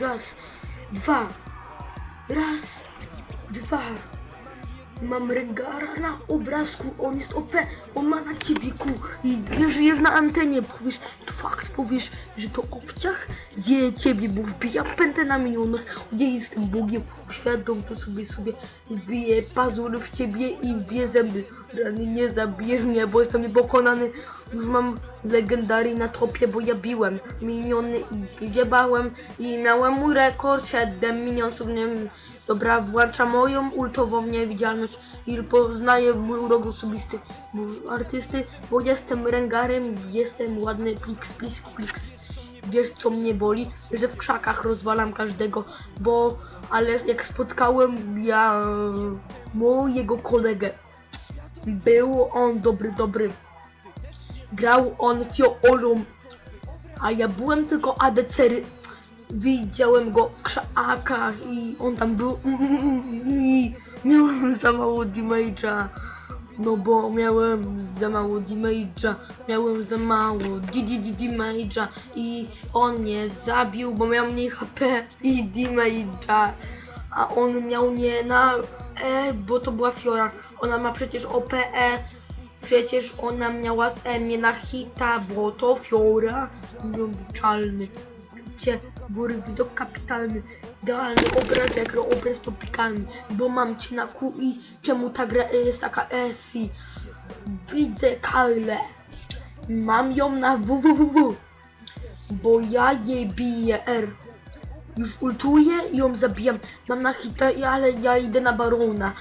raz, dwa, raz, dwa. Mam Rengara na obrazku, on jest OP, on ma na ciebie ku. I nie żyjesz na antenie, powiesz, fakt, powiesz, że to obciach? Zje ciebie, bo wbija pętę na minionach, gdzie jestem Bogiem, uświadom to sobie, sobie, wbije pazur w ciebie i wbije zęby, rany nie zabijesz mnie, bo jestem niepokonany, już mam legendary na topie, bo ja biłem miniony i się wiebałem i miałem mój rekord, 7 minionsów, nie wiem, Dobra, włączam moją ultową niewidzialność i poznaję mój urok osobisty artysty, bo jestem rengarem, jestem ładny pliks, pliks, pliks. Wiesz co mnie boli? Że w krzakach rozwalam każdego, bo ale jak spotkałem ja mojego kolegę, był on dobry, dobry. Grał on fiolą, a ja byłem tylko ADC-ry. Widziałem go w krzakach i on tam był i miałem za mało damage'a. No bo miałem za mało damage'a, miałem za mało damage'a i on mnie zabił, bo miał mniej HP i damage'a. A on miał nie na E, bo to była Fiora. Ona ma przecież OPE. Przecież ona miała z mnie na hita, bo to Fiora. Nieobliczalny cię, góry widok kapitalny, idealny obraz jak obraz tropikalny, bo mam cię na Q i czemu ta gra jest taka esi? Widzę Kyle, mam ją na www, bo ja jej biję R. Już ultuję i ją zabijam. Mam na hita, ale ja idę na barona,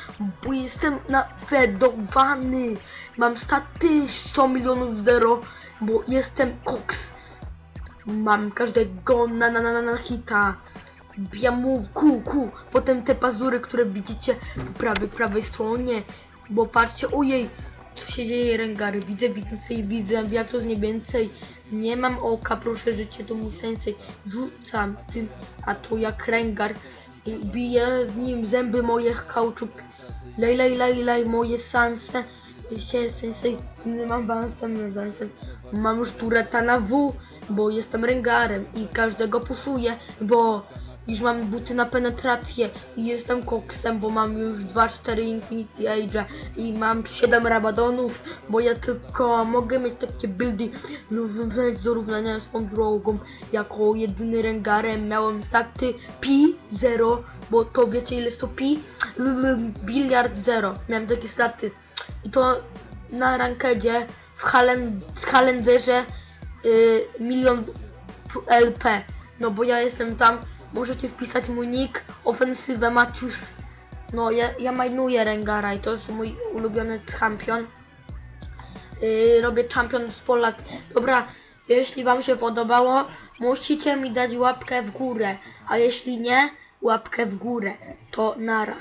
bo jestem nafedowany. Mam staty 100 milionów zero, bo jestem koks. Mam każdego na na na na, na hita. Bijam mu ku. Potem te pazury, które widzicie po prawej, prawej stronie. Bo patrzcie, ojej, co się dzieje, Rengary. Widzę więcej, widzę, to z nie więcej. Nie mam oka, proszę życie, to mój sensei. Rzucam tym, a to jak Rengar. I Bije w nim zęby moje kauczuk. Lej, lej, lej, lej, moje sanse. Jeszcze sensei, nie mam bansem, bansem. Mam już tureta na W, bo jestem Rengarem i każdego puszuję, bo już mam buty na penetrację i jestem koksem, bo mam już 2-4 Infinity Age'a i mam 7 Rabadonów, bo ja tylko mogę mieć takie buildy wręcz do równania z tą drogą. Jako jedyny Rengarem miałem staty pi 0, bo to wiecie ile jest to pi? Biliard 0. Miałem takie staty. I to na rankedzie w Halen, w Halenzerze y, milion LP. No bo ja jestem tam, możecie wpisać mój nick, ofensywę Macius. No ja, ja majnuję Rengara i to jest mój ulubiony champion. Yy, robię champion z Polak. Dobra, jeśli wam się podobało, musicie mi dać łapkę w górę, a jeśli nie, łapkę w górę. To nara.